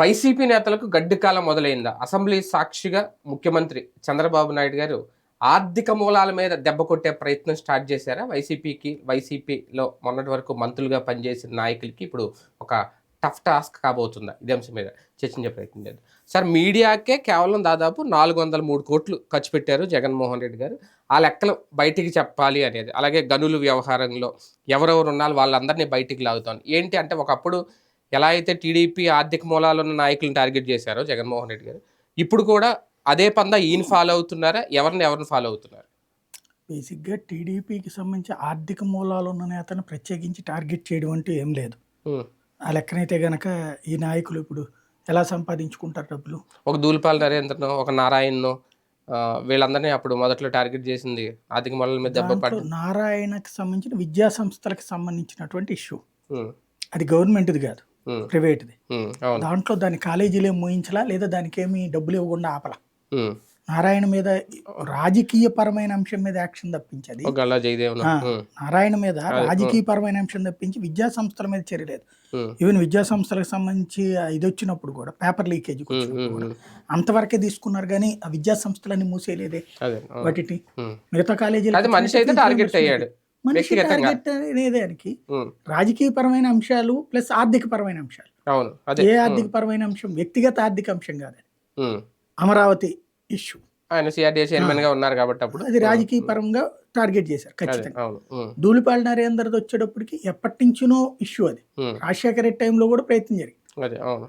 YCP నేతలకు గడ్డికాలం మొదలైందా? Assembly సాక్షిగా ముఖ్యమంత్రి చంద్రబాబు నాయుడు గారు ఆర్థిక మూలాల మీద దెబ్బ కొట్టే ప్రయత్నం స్టార్ట్ చేశారా? వైసీపీకి వైసీపీలో మొన్నటి వరకు మంత్రులుగా పనిచేసిన నాయకులకి ఇప్పుడు ఒక టఫ్ టాస్క్ కాబోతుందా? ఇదే అంశం మీద చర్చించే ప్రయత్నం చేద్దాం. సార్ మీడియాకే కేవలం దాదాపు నాలుగు వందల మూడు కోట్లు ఖర్చు పెట్టారు జగన్మోహన్ రెడ్డి గారు. ఆ లెక్కలు బయటికి చెప్పాలి అనేది అలాగే గనులు వ్యవహారంలో ఎవరెవరు ఉన్నారు వాళ్ళందరినీ బయటికి లాగుతాను. ఏంటి అంటే ఒకప్పుడు ఎలా అయితే టీడీపీ ఆర్థిక మూలాలు ఉన్న నాయకులను టార్గెట్ చేశారో జగన్మోహన్ రెడ్డి గారు ఇప్పుడు కూడా అదే పందా ఈయన ఫాలో అవుతున్నారా? ఎవరిని ఎవరిని ఫాలో అవుతున్నారు? బేసిక్గా టీడీపీకి సంబంధించి ఆర్థిక మూలాలు ఉన్న నేతను ప్రత్యేకించి టార్గెట్ చేయడం అంటూ ఏం లేదు. ఆ లెక్కనైతే గనక ఈ నాయకులు ఇప్పుడు ఎలా సంపాదించుకుంటారు డబ్బులు? ఒక దూలిపాల నరేంద్రనో ఒక నారాయణనో ఆ, వీళ్ళందరినీ అప్పుడు మొదట్లో టార్గెట్ చేసింది ఆర్థిక మూలాల మీద దెబ్బ పడి నారాయణకి సంబంధించిన విద్యా సంస్థలకు సంబంధించినటువంటి ఇష్యూ. అది గవర్నమెంట్ది కాదు. ప్రైవేట్ది. దాంట్లో దాని కాలేజీలు ఏం మోయించలా లేదా దానికి ఏమి డబ్బులు ఇవ్వకుండా ఆపలా. నారాయణ మీద రాజకీయ పరమైన అంశం మీద యాక్షన్ తప్పించది. నారాయణ మీద రాజకీయ పరమైన అంశం తప్పించి విద్యా సంస్థల మీద చర్య లేదు ఈవెన్ విద్యా సంస్థలకు సంబంధించి ఇది వచ్చినప్పుడు కూడా పేపర్ కూడా అంతవరకే తీసుకున్నారు కానీ ఆ విద్యా సంస్థలన్నీ మూసేయలేదే. వాటిని. మిగతా కాలేజీలు అది మనిషి అయితే టార్గెట్ అయ్యాడు. మనిషి. టార్గెట్ అనేది దానికి ఉమ్, రాజకీయ పరమైన అంశాలు ప్లస్ ఆర్థిక పరమైన అంశాలు ఏ ఆర్థిక పరమైన అంశం? వ్యక్తిగత ఆర్థిక అంశం కాదు. అమరావతి ఇష్యూ ఆయన సిఆర్డీఏ చైర్మన్గా ఉన్నారు కాబట్టి అప్పుడు. అది రాజకీయ పరంగా టార్గెట్ చేశారు ఖచ్చితంగా. ధూళిపాల నరేందర్ది వచ్చేటప్పటికి ఎప్పటి నుంచినో ఇష్యూ అది రాజశేఖర రెడ్డి టైంలో కూడా ప్రయత్నం జరిగింది.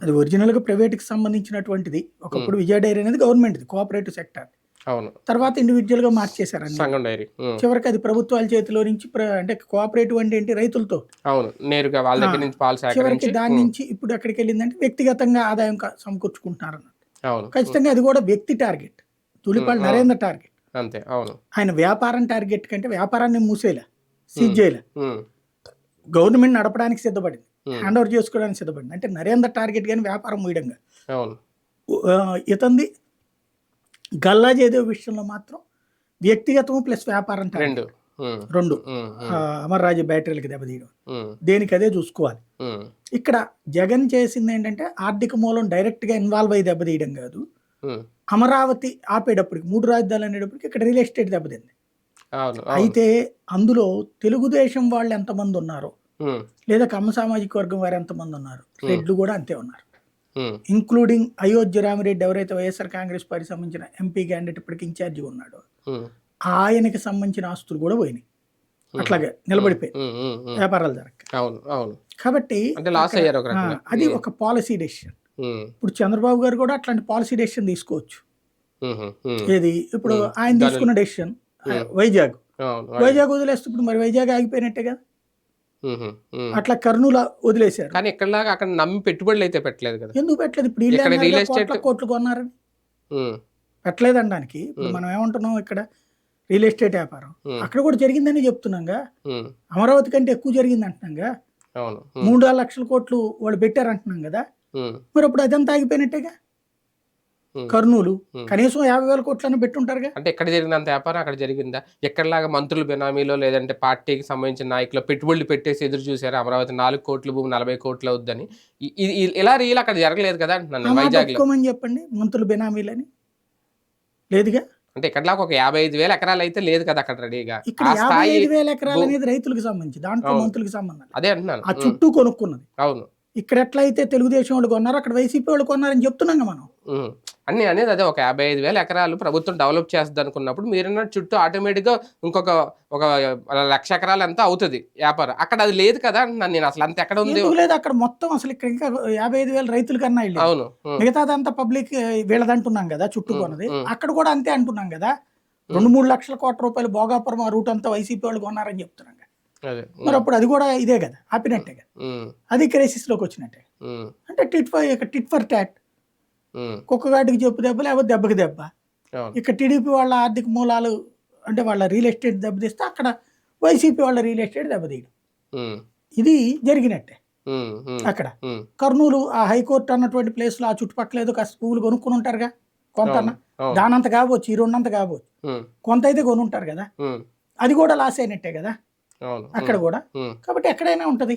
అది ఒరిజినల్గా ప్రైవేట్కి సంబంధించినటువంటిది. ఒకప్పుడు విజయ డైరీ అనేది గవర్నమెంట్ కోఆపరేటివ్ సెక్టర్ అవును. తర్వాత ఇండివిజువల్గా మార్చేశారు సంఘం డైరీ. చివరికి అది ప్రభుత్వాల చేతిలో నుంచి అంటే కోఆపరేటివ్ అంటే ఏంటి రైతులతో. అవును. నేరుగా వాళ్ళ దగ్గర నుంచి పాలు చివరికి దాని నుంచి ఇప్పుడు ఎక్కడికి వెళ్ళిందంటే వ్యక్తిగతంగా ఆదాయం సమకూర్చుకుంటున్నారు అన్నట్టు ఖచ్చితంగా అది కూడా వ్యక్తి టార్గెట్. తులిపాల ఉమ్, నరేంద్ర టార్గెట్. అంతే. అవును. ఆయన వ్యాపారం టార్గెట్ కంటే వ్యాపారాన్ని మూసేలా సీజ్ చేయలే. గవర్నమెంట్ నడపడానికి సిద్ధపడింది. హ్యాండ్ ఓవర్ చేసుకోవడానికి సిద్ధపడింది. అంటే నరేంద్ర టార్గెట్ కానీ వ్యాపారం మూయడంగా. అవును. ఇతంది గల్లా జయదేవ్ విషయంలో మాత్రం వ్యక్తిగతం ప్లస్ వ్యాపారం. రెండు. రెండు. అమర్రాజు బ్యాటరీలకు దెబ్బతీయడం. దేనికి అదే చూసుకోవాలి. ఇక్కడ జగన్ చేసింది ఏంటంటే ఆర్థిక మూలం డైరెక్ట్గా ఇన్వాల్వ్ అయ్యి దెబ్బతీయడం కాదు. అమరావతి ఆపేటప్పటికి మూడు రాజధానులు అనేటప్పటికి ఇక్కడ రియల్ ఎస్టేట్ దెబ్బతింది. అయితే అందులో తెలుగుదేశం వాళ్ళు ఎంతమంది ఉన్నారో లేదా కమ్మ సామాజిక వర్గం వారు ఎంతమంది ఉన్నారు రెడ్లు కూడా అంతే ఉన్నారు. ఇంక్లూడింగ్ అయోధ్య రామిరెడ్డి ఎవరైతే వైఎస్ఆర్ కాంగ్రెస్ పార్టీ సంబంధించిన ఎంపీ క్యాండిడేట్ ఇప్పటికి ఇన్ఛార్జిగా ఉన్నాడో ఉమ్, ఆయనకి సంబంధించిన ఆస్తులు కూడా పోయినాయి. అట్లాగే నిలబడిపోయి. వ్యాపారాలు జరగక. అవును అవును. కాబట్టి అంటే లాస్ అయ్యారు అది ఒక పాలసీ డెసిషన్ ఇప్పుడు చంద్రబాబు గారు కూడా అట్లాంటి పాలసీ డెసిషన్ తీసుకోవచ్చు. ఏది? ఇప్పుడు. ఆయన తీసుకున్న డెసిషన్. వైజాగ్ వైజాగ్. వదిలేస్తే ఇప్పుడు మరి వైజాగ్ ఆగిపోయినట్టే కదా. అట్లా కర్నూలు వదిలేశారు. కానీ ఇక్కడలాగా అక్కడ నమ్మి పెట్టుబడులు అయితే పెట్టలేదు కదా. ఎందుకు పెట్టలేదు? ఇప్పుడు కదా, estate- కోట్ల కొన్నారని పెట్టలేదు అనడానికి ఇప్పుడు. మనం ఏమంటున్నాం ఇక్కడ? రియల్ ఎస్టేట్ వ్యాపారం. అక్కడ కూడా జరిగిందని చెప్తున్నాగా. అమరావతి కంటే ఎక్కువ జరిగింది అంటున్నాగా మూడు లక్షల కోట్లు వాళ్ళు పెట్టారు అంటున్నాం కదా మరి అప్పుడు అదంతా ఆగిపోయినట్టేగా. కర్నూలు. కనీసం యాభై వేల కోట్లను పెట్టుంటారుగా. అంటే ఎక్కడ జరిగినంత వ్యాపారం? అక్కడ జరిగిందా? ఎక్కడలాగా మంత్రులు బెనామీలో లేదంటే పార్టీకి సంబంధించిన నాయకులు పెట్టుబడులు పెట్టేసి ఎదురు చూసారు అమరావతి? నాలుగు కోట్ల భూమి నలభై కోట్లు అవుద్దని. ఇలా రియల్ అక్కడ జరగలేదు కదా అంటున్నాను వైజాగ్ చెప్పండి మంత్రులు బెనామీలని లేదుగా? అంటే ఇక్కడలాగా ఒక యాభై ఐదు వేల ఎకరాలు అయితే లేదు కదా అక్కడ రెడీగా. ఇక్కడ స్థాయి వేల ఎకరాలు అనేది రైతులకు సంబంధించి దాంట్లో. మంత్రులకు సంబంధం. అదే అంటున్నాను. ఆ చుట్టూ కొనుక్కున్నది. అవును. ఇక్కడ ఎట్లయితే తెలుగుదేశం వాళ్ళు కొన్నారో అక్కడ వైసీపీ వాళ్ళు కొన్నారని చెప్తున్నాం మనం. అన్ని అనేది అదే ఒక యాభై ఐదు వేల ఎకరాలు ప్రభుత్వం డెవలప్ చేస్తుంది అనుకున్నప్పుడు మీరున్న చుట్టూ ఆటోమేటిక్గా ఇంకొక ఒక లక్ష ఎకరాలు ఎంత అవుతుంది వ్యాపారం. అక్కడ అది లేదు కదా అంటున్నాను నేను అసలు అంత ఎక్కడ ఉంది? లేదు? అక్కడ మొత్తం అసలు ఇక్కడ ఇంకా యాభై ఐదు వేల రైతుల కన్నా. అవును. మిగతాదంతా పబ్లిక్ వీళ్ళదంటున్నాం కదా చుట్టూ కొన్నది. అక్కడ కూడా అంతే అంటున్నాం కదా. రెండు మూడు లక్షల కోట్ల రూపాయలు భోగాపురం ఆ రూట్ అంతా వైసీపీ వాళ్ళు కొన్నారని చెప్తున్నాం మరి అప్పుడు అది కూడా ఇదే కదా ఆపినట్టే కదా. అది క్రైసిస్లోకి వచ్చినట్టే. అంటే tit for tit for tat. కుక్కగాటికి చెప్పు దెబ్బ లేకపోతే దెబ్బకి దెబ్బ. అవును. ఇక టీడీపీ వాళ్ళ ఆర్థిక మూలాలు అంటే వాళ్ళ రియల్ ఎస్టేట్ దెబ్బతీస్తే అక్కడ వైసీపీ వాళ్ళ రియల్ ఎస్టేట్ దెబ్బతీయడం. ఇది జరిగినట్టే. అక్కడ. కర్నూలు ఆ హైకోర్టు అన్నటువంటి ప్లేస్లో ఆ చుట్టుపక్కల ఏదో కాస్త పువ్వులు కొనుక్కుని ఉంటారుగా కొంత దానంత కావచ్చు ఈ రెండంత కావచ్చు. ఉమ్, కొంత అయితే కొని ఉంటారు కదా అది కూడా లాస్ అయినట్టే కదా. అక్కడ కూడా. కాబట్టి ఎక్కడైనా ఉంటది.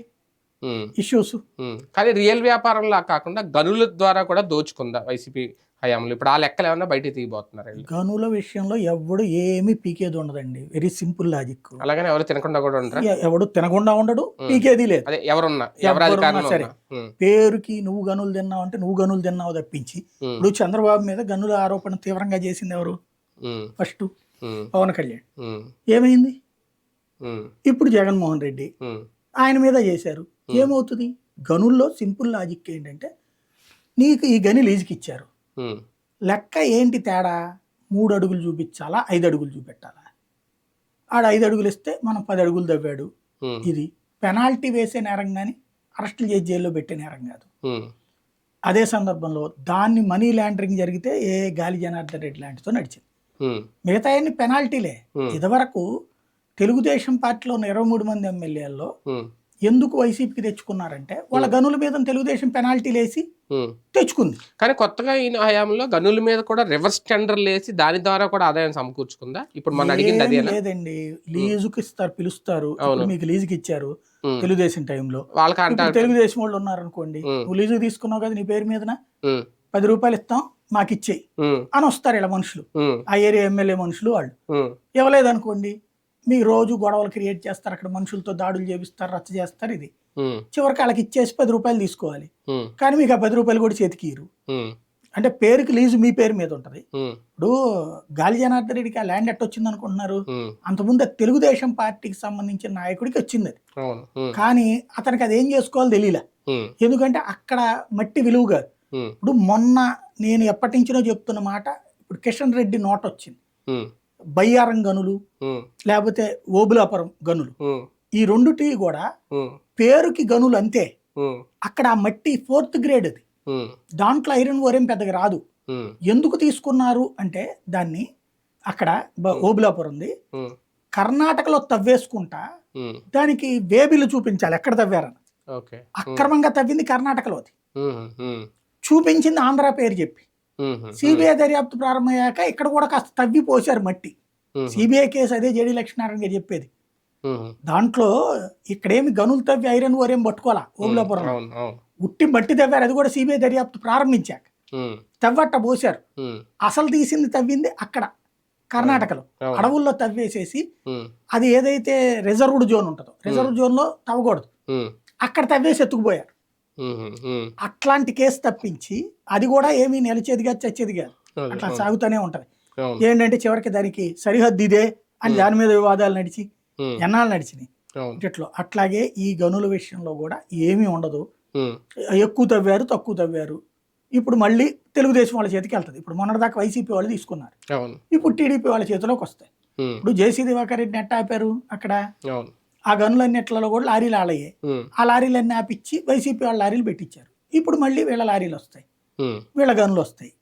ఇష్యూస్ ఉమ్. కానీ రియల్ వ్యాపారంలా కాకుండా గనుల ద్వారా కూడా దోచుకుందా వైసీపీ హయాంలో? ఇప్పుడు ఆ లెక్కలు ఏమన్నా బయటికి తీయబోతున్నారు గనుల విషయంలో ఎవడు ఏమీ పీకేది ఉండదండి. వెరీ సింపుల్ లాజిక్ అలాగని ఎవరు తినకుండా కూడా ఉంటారా ఎవడు తినకుండా ఉండడు ఉమ్. పీకేది లేదు. అదే ఎవరున్నా ఎవరు సరే. పేరుకి నువ్వు గనులు తిన్నావు అంటే నువ్వు గనులు తిన్నావు తప్పించి ఇప్పుడు చంద్రబాబు మీద గనుల ఆరోపణ తీవ్రంగా చేసింది ఎవరు? ఫస్ట్ పవన్ కళ్యాణ్. ఏమైంది? ఇప్పుడు జగన్మోహన్ రెడ్డి ఆయన మీద చేశారు. ఏమవుతుంది? గనుల్లో సింపుల్ లాజిక్ ఏంటంటే నీకు ఈ గని లీజుకి ఇచ్చారు లెక్క ఏంటి తేడా? మూడు అడుగులు చూపించాలా? ఐదు అడుగులు చూపెట్టాలా? ఆడ ఐదు అడుగులు ఇస్తే మనం పది అడుగులు తవ్వాడు ఇది పెనాల్టీ వేసే నేరం కానీ అరెస్టులు చేసి జైల్లో పెట్టే నేరం కాదు. అదే సందర్భంలో దాన్ని మనీ లాండరింగ్ జరిగితే ఏ గాలి జనార్దన్ రెడ్డి లాంటితో నడిచింది. మిగతా అన్ని పెనాల్టీలే. ఇదివరకు తెలుగుదేశం పార్టీలో ఉన్న ఇరవై మూడు మంది ఎమ్మెల్యేల్లో ఎందుకు వైసీపీకి తెచ్చుకున్నారంటే వాళ్ళ గనుల మీద తెలుగుదేశం పెనాల్టీలు వేసి ఉమ్. తెచ్చుకుంది. కానీ కొత్తగా ఈ హయాంలో గనుల మీద కూడా రివర్స్ టెండర్లు వేసి దాని ద్వారా కూడా ఆదాయం సమకూర్చుకుందా? ఇప్పుడు మనం అడిగింది లేదండి. లీజుకి ఇస్తారు పిలుస్తారు. మీకు లీజుకి ఇచ్చారు తెలుగుదేశం టైంలో. వాళ్ళకి తెలుగుదేశం వాళ్ళు ఉన్నారనుకోండి Hmm. నువ్వు లీజుకి తీసుకున్నావు కదా నీ పేరు మీదన? పది రూపాయలు ఇస్తాం మాకు ఇచ్చేయి అని వస్తారు ఇలా మనుషులు. ఆ ఏరియా ఎమ్మెల్యే మనుషులు వాళ్ళు. ఇవ్వలేదనుకోండి మీ రోజు గొడవలు క్రియేట్ చేస్తారు అక్కడ మనుషులతో దాడులు చేపిస్తారు రచ్చ చేస్తారు ఇది. చివరికి వాళ్ళకి ఇచ్చేసి పది రూపాయలు తీసుకోవాలి. కానీ మీకు ఆ పది రూపాయలు కూడా చేతికి ఇయ్యరు. ఉమ్, అంటే పేరుకి లీజు మీ పేరు మీద ఉంటుంది. ఇప్పుడు గాలి జనార్దన్ రెడ్డికి ఆ ల్యాండ్ ఎట్ట వచ్చింది అనుకుంటున్నారు? అంతకుముందు తెలుగుదేశం పార్టీకి సంబంధించిన నాయకుడికి వచ్చింది అది. కానీ అతనికి అది ఏం చేసుకోవాలో తెలియలే. ఎందుకంటే అక్కడ మట్టి విలువ కాదు. ఉమ్, ఇప్పుడు మొన్న నేను ఎప్పటి నుంచినో చెప్తున్న మాట ఇప్పుడు కిషన్ రెడ్డి నోట్ వచ్చింది బయ్యారం గనులు లేకపోతే ఓబులాపురం గనులు. ఈ రెండుటి కూడా పేరుకి గనులు అంతే. అక్కడ ఆ మట్టి ఫోర్త్ గ్రేడ్ అది. దాంట్లో ఐరన్ ఓరేం పెద్దగా రాదు. ఎందుకు తీసుకున్నారు అంటే దాన్ని అక్కడ ఓబులాపురం ఉంది. కర్ణాటకలో తవ్వేసుకుంటా దానికి వేబిలు చూపించాలి ఎక్కడ తవ్వారని. అక్రమంగా తవ్వింది కర్ణాటకలోది ఉమ్, ఉమ్, చూపించింది ఆంధ్ర పేరు చెప్పి. సిబిఐ దర్యాప్తు ప్రారంభమయ్యాక ఇక్కడ కూడా కాస్త తవ్వి పోశారు మట్టి సిబిఐ కేసు అదే జేడి లక్ష్మీనారాయణ గారు చెప్పేది. దాంట్లో ఇక్కడేమి గనులు తవ్వి ఐరన్ ఓరేం పట్టుకోవాలా? ఓబులాపురం ఉట్టి మట్టి తవ్వారు అది కూడా సిబిఐ దర్యాప్తు ప్రారంభించాక. తవ్వట్ట పోశారు. అసలు తీసింది తవ్వింది అక్కడ కర్ణాటకలో. అడవుల్లో తవ్వేసేసి అది ఏదైతే రిజర్వ్డ్ జోన్ ఉంటుందో రిజర్వ్ జోన్లో తవ్వకూడదు. అక్కడ తవ్వేసి ఎత్తుకుపోయారు. అట్లాంటి కేసు తప్పించి అది కూడా ఏమీ నిలిచేది కాదు చచ్చేది కాదు. అవును, అట్లా సాగుతూనే ఉంటది. ఏంటంటే చివరికి దానికి సరిహద్దు ఇదే అని దాని మీద వివాదాలు నడిచి ఎన్నాళ్ళు నడిచినాయి? ఇట్లా అట్లాగే ఈ గనుల విషయంలో కూడా ఏమీ ఉండదు. ఎక్కువ తవ్వారు తక్కువ తవ్వారు. ఇప్పుడు మళ్ళీ తెలుగుదేశం వాళ్ళ చేతికి వెళ్తుంది. ఇప్పుడు మొన్నటిదాకా వైసీపీ వాళ్ళు తీసుకున్నారు. ఇప్పుడు టీడీపీ వాళ్ళ చేతిలోకి వస్తాయి. ఇప్పుడు జేసీ దివాకర్ రెడ్డిని ఎట్ట ఆపారు అక్కడ? ఆ గనులన్నిట్లలో కూడా లారీలు ఆలయ్యాయి. ఆ లారీలన్నీ ఆపిచ్చి వైసీపీ వాళ్ళ లారీలు పెట్టించారు ఇప్పుడు మళ్ళీ వీళ్ళ లారీలు వస్తాయి. వీళ్ళ గనులు వస్తాయి.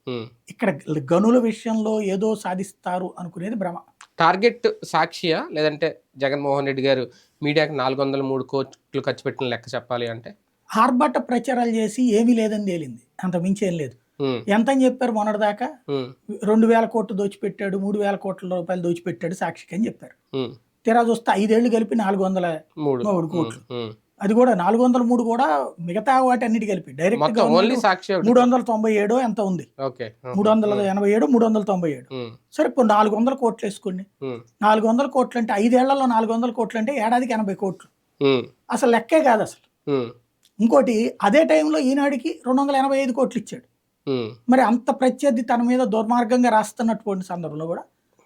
ఇక్కడ గనుల విషయంలో ఏదో సాధిస్తారు అనుకునేది భ్రమ. టార్గెట్ సాక్షియా? లేదంటే జగన్మోహన్ రెడ్డి గారు మీడియాకి నాలుగు వందల మూడు కోట్లు ఖర్చు పెట్టిన లెక్క చెప్పాలి అంటే? ఆర్భాట ప్రచారాలు చేసి ఏమీ లేదని తేలింది. అంత మించి ఏం లేదు. ఎంత అని చెప్పారు మొన్నటిదాకా? రెండు వేల కోట్లు దోచిపెట్టాడు మూడు వేల కోట్ల రూపాయలు దోచిపెట్టాడు సాక్షికి అని చెప్పారు. తీరా చూస్తే ఐదేళ్ళు కలిపి నాలుగు వందల మూడు కోట్లు. అది కూడా నాలుగు వందల మూడు కూడా మిగతా వాటి అన్నిటి కలిపి డైరెక్ట్ ఒకటి. మూడు వందల తొంభై ఏడో ఎంత ఉంది? మూడు వందల ఎనభై ఏడు మూడు వందల తొంభై ఏడు సరే ఇప్పుడు నాలుగు వందల కోట్లు వేసుకోండి. నాలుగు వందల కోట్లు అంటే ఐదేళ్ళలో నాలుగు వందల కోట్లు అంటే ఏడాదికి ఎనభై కోట్లు. అసలు లెక్కే కాదు అసలు. ఇంకోటి అదే టైంలో ఈనాడికి రెండు వందల ఎనభై ఐదు కోట్లు ఇచ్చాడు. మరి అంత ప్రత్యర్థి తన మీద దుర్మార్గంగా రాస్తున్నటువంటి సందర్భంలో కూడా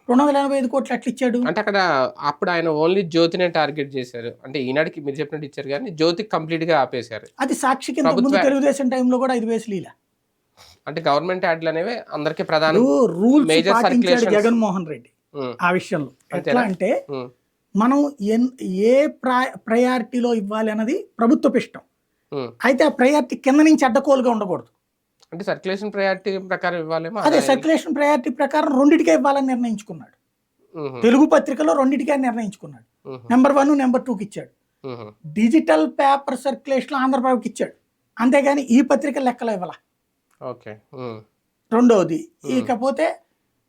రెండు వందల ఎనభై ఐదు కోట్లు ఎట్లా ఇచ్చాడు అంటే అక్కడ అప్పుడు ఆయన ఓన్లీ జ్యోతినే టార్గెట్ చేశారు. అంటే ఈనాటికి మీరు చెప్పినట్టు ఇచ్చారు కానీ జ్యోతికి కంప్లీట్గా ఆపేశారు. అది ముందు ప్రభుత్వ- తెలుగుదేశం టైంలో కూడా ఐదు వేలు లీల. అంటే గవర్నమెంట్ యాడ్లు అనేవి అందరికీ ప్రధానం. Major పాటించాడు circulations. జగన్మోహన్ రెడ్డి ఉమ్, ఆ విషయంలో. ఎట్లా? అంటే ఉమ్, మనం ఎన్ ఏ ప్రా ప్రయారిటీలో ఇవ్వాలి అన్నది ప్రభుత్వపు ఇష్టం ఉమ్. అయితే ఆ ప్రయారిటీ కింద నుంచి అడ్డకోలుగా ఉండకూడదు. అంటే సర్క్యులేషన్ ప్రయారిటీ ప్రకారం ఇవ్వాలేమో అదే సర్క్యులేషన్ ప్రయారిటీ ప్రకారం రెండిటికే ఇవ్వాలని నిర్ణయించుకున్నాడు. తెలుగు పత్రికలో రెండిటికే నిర్ణయించుకున్నాడు. నెంబర్ వన్ నెంబర్ టూకి ఇచ్చాడు. డిజిటల్ పేపర్ సర్క్యులేషన్ ఆంధ్రప్రభకి ఇచ్చాడు. అంతేగాని ఈ పత్రిక లెక్కలో ఇవ్వాల. ఓకే. రెండవది ఇకపోతే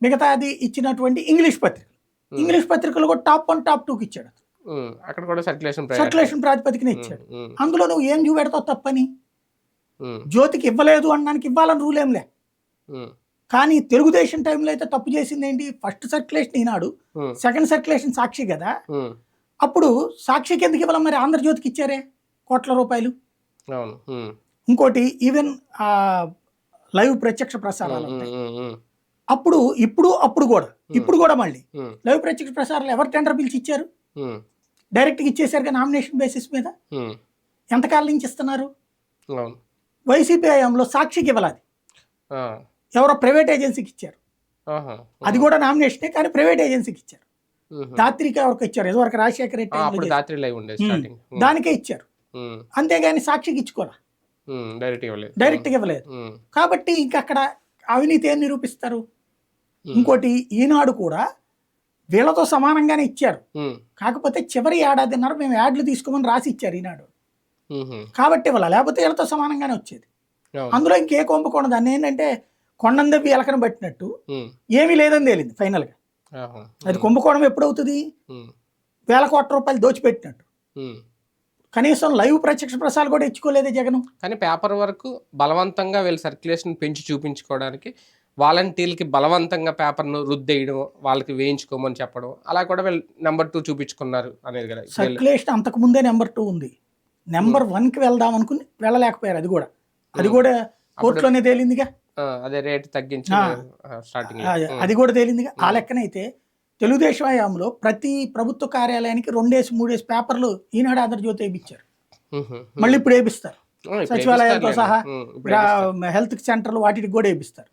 మిగతాది ఇచ్చినటువంటి ఇంగ్లీష్ పత్రిక. ఇంగ్లీష్ పత్రికలు కూడా టాప్ వన్ టాప్ టూకి ఇచ్చాడు. అక్కడ కూడా సర్క్యులేషన్ సర్క్యులేషన్ ప్రాతిపదికన ఇచ్చాడు. అందులో నువ్వు ఏం చూపెడతావు తప్పని? జ్యోతికి ఇవ్వలేదు అనడానికి ఇవ్వాలని రూల్ ఏంలే కానీ తెలుగుదేశం టైంలో అయితే తప్పు చేసింది ఏంటి? First circulation Eenadu second circulation Sakshi కదా. అప్పుడు సాక్షికి ఎందుకు ఇవ్వాలి మరి? ఆంధ్రజ్యోతికి ఇచ్చారే కోట్ల రూపాయలు. ఇంకోటి ఈవెన్ ఆ లైవ్ ప్రత్యక్ష ప్రసారాలు అప్పుడు ఇప్పుడు అప్పుడు కూడా ఇప్పుడు కూడా మళ్ళీ లైవ్ ప్రత్యక్ష ప్రసారాలు ఎవరు టెండర్ పిలిచి ఇచ్చారు? డైరెక్ట్గా ఇచ్చేసారుగా నామినేషన్ బేసిస్ మీద? ఎంతకాలం నుంచి ఇస్తున్నారు? వైసీపీ హయాంలో సాక్షికి ఇవ్వాలి ఎవరో ప్రైవేట్ ఏజెన్సీకి ఇచ్చారు. అది కూడా నామినేషనే కానీ ప్రైవేట్ ఏజెన్సీకి ఇచ్చారు. దాత్రికి ఎవరికి ఇచ్చారు. ఇదివరకు రాజశేఖర రెడ్డి దానికే ఇచ్చారు. అంతేగాని సాక్షికి ఇచ్చుకోరా డైరెక్ట్ ఇవ్వలేదు. కాబట్టి ఇంకా అక్కడ అవినీతి ఏం నిరూపిస్తారు? ఇంకోటి ఈనాడు కూడా వీళ్ళతో సమానంగానే ఇచ్చారు. కాకపోతే చివరి ఏడాదిన్నర మేము యాడ్లు తీసుకోమని రాసి ఇచ్చారు ఈనాడు. కాబట్టి ఇవ్వాలి? లేకపోతే వీళ్ళతో సమానంగానే వచ్చేది. అందులో ఇంకే కొంపకూడదు దాన్ని ఏంటంటే కొండందవ్వి ఎలకన పట్టినట్టు ఏమీ లేదని తేలింది ఫైనల్గా. అది కుంభకోణం ఎప్పుడవుతుంది? వేల కోట్ల రూపాయలు దోచిపెట్టినట్టు. కనీసం లైవ్ ప్రత్యక్ష ప్రసారాలు కూడా ఇచ్చుకోలేదే జగన్. కానీ పేపర్ వరకు బలవంతంగా వీళ్ళు సర్క్యులేషన్ పెంచి చూపించుకోవడానికి వాలంటీర్లకి బలవంతంగా పేపర్ను రుద్దేయడం వాళ్ళకి వేయించుకోమని చెప్పడం అలా కూడా వీళ్ళు నెంబర్ టూ చూపించుకున్నారు అనేది కదా. వీళ్ళు- సర్క్యులేషన్ అంతకు ముందే నెంబర్ టూ ఉంది. నెంబర్ వన్కి వెళ్దాం అనుకుని వెళ్ళలేకపోయారు అది కూడా. అది కూడా కోర్టులోనే తేలిందిగా? అదే రేట్ తగ్గించి. స్టార్టింగ్ అది కూడా తేలిందిగా? ఆ లెక్కనైతే తెలుగుదేశం హయాంలో ప్రతి ప్రభుత్వ కార్యాలయానికి రెండేసి మూడేసి పేపర్లు ఈనాడు ఆంధ్రజ్యోతి వేయించారు మళ్ళీ ఇప్పుడు వేపిస్తారు. సచివాలయాలతో సహా హెల్త్ సెంటర్లు వాటికి కూడా వేపిస్తారు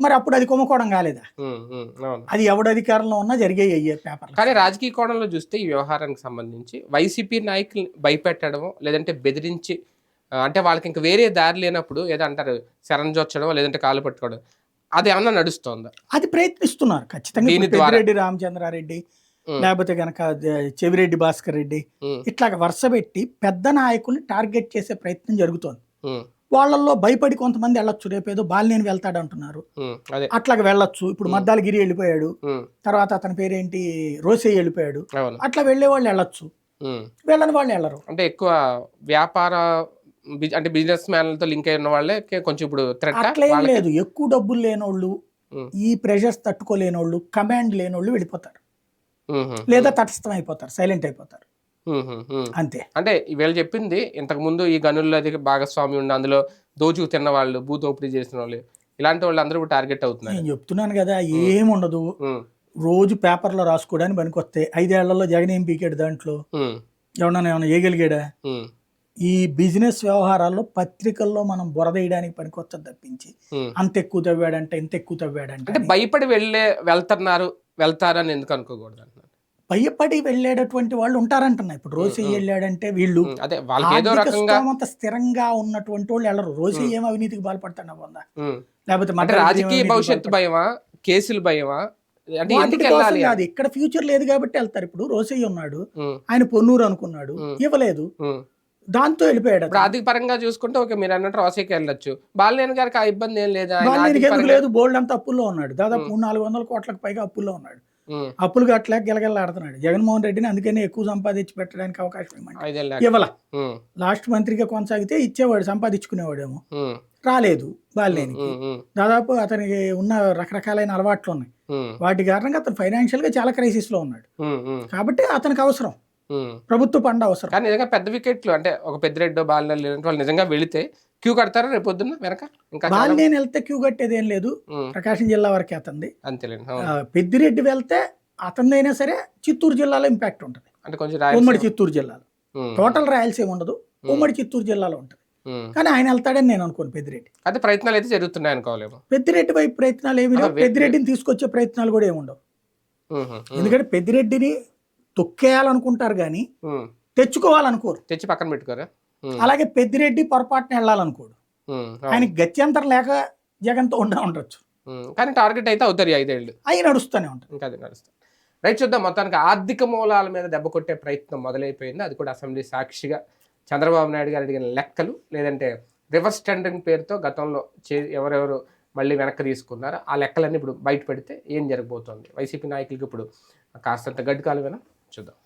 మరి అప్పుడు అది కుంభకోణం కాలేదా? అది ఎవడు అధికారంలో ఉన్నా జరిగాయి అయ్యే పేపర్లు? కానీ రాజకీయ కోణంలో చూస్తే ఈ వ్యవహారానికి సంబంధించి వైసీపీ నాయకుల్ని భయపెట్టడం లేదంటే బెదిరించి అంటే వాళ్ళకి ఇంకా వేరే దారి లేనప్పుడు ఏదో అంటారు శరణ్జొచ్చడం లేదంటే కాలు పట్టుకోవడం అది ఏమన్నా నడుస్తోందా? అది ప్రయత్నిస్తున్నారు ఖచ్చితంగా. పెద్దిరెడ్డి రామచంద్రారెడ్డి లేకపోతే గనక చెవిరెడ్డి భాస్కర్ రెడ్డి ఉమ్, ఇట్లాగ వరుస పెట్టి పెద్ద నాయకుల్ని టార్గెట్ చేసే ప్రయత్నం జరుగుతోంది. వాళ్ళల్లో భయపడి కొంతమంది వెళ్ళొచ్చు. రేపేదో బాలినేని వెళ్తాడు అంటున్నారు. అట్లాగ వెళ్ళొచ్చు. ఇప్పుడు మద్దాలగిరి వెళ్ళిపోయాడు. తర్వాత అతని పేరేంటి? రోసే వెళ్ళిపోయాడు. అట్లా వెళ్ళే వాళ్ళు వెళ్ళొచ్చు. వెళ్ళని వాళ్ళు వెళ్ళరు. అంటే ఎక్కువ వ్యాపార అంటే బిజినెస్ మ్యాన్లతో లింక్ అయి ఉన్న వాళ్ళే కొంచెం ఇప్పుడు అట్లా ఏం లేదు. ఎక్కువ డబ్బులు లేనోళ్ళు. ఈ ప్రెషర్స్ తట్టుకోలేనోళ్ళు కమాండ్ లేనోళ్ళు వెళ్ళిపోతారు. లేదా తటస్థం అయిపోతారు సైలెంట్ అయిపోతారు. అంతే. అంటే వీళ్ళు చెప్పింది ఇంతకు ముందు ఈ గనుల్లో అది భాగస్వామి ఉండి అందులో దోచుకు తిన్న వాళ్ళు భూదోపిడీ చేసిన వాళ్ళు ఇలాంటి వాళ్ళు అందరూ టార్గెట్ అవుతున్నారు. నేను చెప్తున్నాను కదా ఏముండదు. రోజు పేపర్లో రాసుకోవడానికి పనికొస్తే ఐదేళ్ళలో జగన్ ఏం పీకాడు దాంట్లో? ఉమ్, ఎవడన్నా ఏమైనా వేయగలిగాడా ఉమ్, ఈ బిజినెస్ వ్యవహారాల్లో పత్రికల్లో మనం బురదేయడానికి పనికొచ్చదు తప్పించి. అంత ఎక్కువ తవ్వాడంటే ఇంత ఎక్కువ తవ్వాడంటే అంటే భయపడి వెళ్ళే వెళ్తున్నారు వెళ్తారని ఎందుకు అనుకోకూడదు అంటున్నాను. భయపడి వెళ్ళేటటువంటి వాళ్ళు ఉంటారంటున్నా. ఇప్పుడు రోజు వెళ్ళాడంటే వీళ్ళు అదే వాళ్ళకి ఏదో రకంగా స్థిరంగా ఉన్నటువంటి వాళ్ళు వెళ్ళరు. రోజు ఏం అవినీతికి పాల్పడతాడు పొందా. లేకపోతే అంటే మద్రాసు రాజకీయ భవిష్యత్తు? భయమా? కేసులు భయమా? కాదు ఇక్కడ ఫ్యూచర్ లేదు కాబట్టి వెళ్తారు. ఇప్పుడు రోసయ్య ఉన్నాడు ఆయన పొన్నూరు అనుకున్నాడు. ఇవ్వలేదు. దాంతో వెళ్ళిపోయాడు ఇప్పుడు. ఆర్థిక పరంగా చూసుకుంటే ఓకే మీరు అన్నట్టు రాసేకి వెళ్ళొచ్చు. బాలినేని గారికి ఆ ఇబ్బంది ఏం లేదా? ఎందుకు లేదు? బోల్డ్ అంతా అప్పుల్లో ఉన్నాడు. దాదాపు నాలుగు వందల కోట్లకు పైగా అప్పుల్లో ఉన్నాడు. అప్పులు కట్టలేక గిలగిలాడుతున్నాడు జగన్మోహన్ రెడ్డిని అందుకనే ఎక్కువ సంపాదించి పెట్టడానికి అవకాశం ఐదేళ్ళ ఇవ్వాల. లాస్ట్ మంత్రిగా కొనసాగితే ఇచ్చేవాడు సంపాదించుకునేవాడేమో. రాలేదు ఉమ్, దాదాపు అతనికి ఉన్న రకరకాలైన అలవాట్లు ఉన్నాయి. వాటి కారణంగా అతను ఫైనాన్షియల్గా చాలా క్రైసిస్లో ఉన్నాడు. కాబట్టి అతనికి అవసరం. ప్రభుత్వ పండ అవసరం. కానీ నిజంగా పెద్ద వికెట్లు అంటే ఒక పెద్దిరెడ్డో బాలినేని లేదంటే వాళ్ళు నిజంగా వెళితే క్యూ కడతారా రేపు పొద్దున్న వెనక? ఇంకా బాలినేని వెళ్తే క్యూ కట్టేది ఏం లేదు. ప్రకాశం జిల్లా వరకే అతంది అంతేలేండి. పెద్దిరెడ్డి వెళ్తే అతనిదైనా సరే చిత్తూరు జిల్లాలో ఇంపాక్ట్ ఉంటుంది. అంటే కొంచెం ఉమ్మడి చిత్తూరు జిల్లాలో. టోటల్ రాయలసీమ ఉండదు. ఉమ్మడి చిత్తూరు జిల్లాలో ఉంటుంది. కానీ ఆయన వెళ్తాడని నేను అనుకోను పెద్దిరెడ్డి. అయితే ప్రయత్నాలు అయితే జరుగుతున్నాయి అనుకోవాలేమో. పెద్దిరెడ్డి వైపు ప్రయత్నాలు ఏమి లేవు. పెద్దిరెడ్డిని తీసుకొచ్చే ప్రయత్నాలు కూడా ఏమి ఉండవు. ఉమ్, ఉమ్, ఎందుకంటే పెద్దిరెడ్డిని తొక్కేయాలనుకుంటారు కానీ. తెచ్చుకోవాలనుకోరు. తెచ్చి పక్కన పెట్టుకోరా? అలాగే పెద్దిరెడ్డి పొరపాటున వెళ్ళాలనుకోడు. ఆయనకి గత్యంతరం లేక జగన్తో ఉండా ఉండొచ్చు. కానీ టార్గెట్ అయితే అవుతారు ఐదేళ్ళు. అవి నడుస్తూనే ఉంటాయి ఇంకా అది నడుస్తుంది రైట్ చూద్దాం మొత్తానికి ఆర్థిక మూలాల మీద దెబ్బ కొట్టే ప్రయత్నం మొదలైపోయింది. అది కూడా అసెంబ్లీ సాక్షిగా చంద్రబాబు నాయుడు గారు అడిగిన లెక్కలు లేదంటే రివర్స్ టెండరింగ్ పేరుతో గతంలో చే ఎవరెవరు మళ్ళీ వెనక్కి తీసుకున్నారో ఆ లెక్కలన్నీ ఇప్పుడు బయట పెడితే ఏం జరగబోతోంది? వైసీపీ నాయకులకి ఇప్పుడు కాస్తంత గడ్డు కాలువేనా? చూద్దాం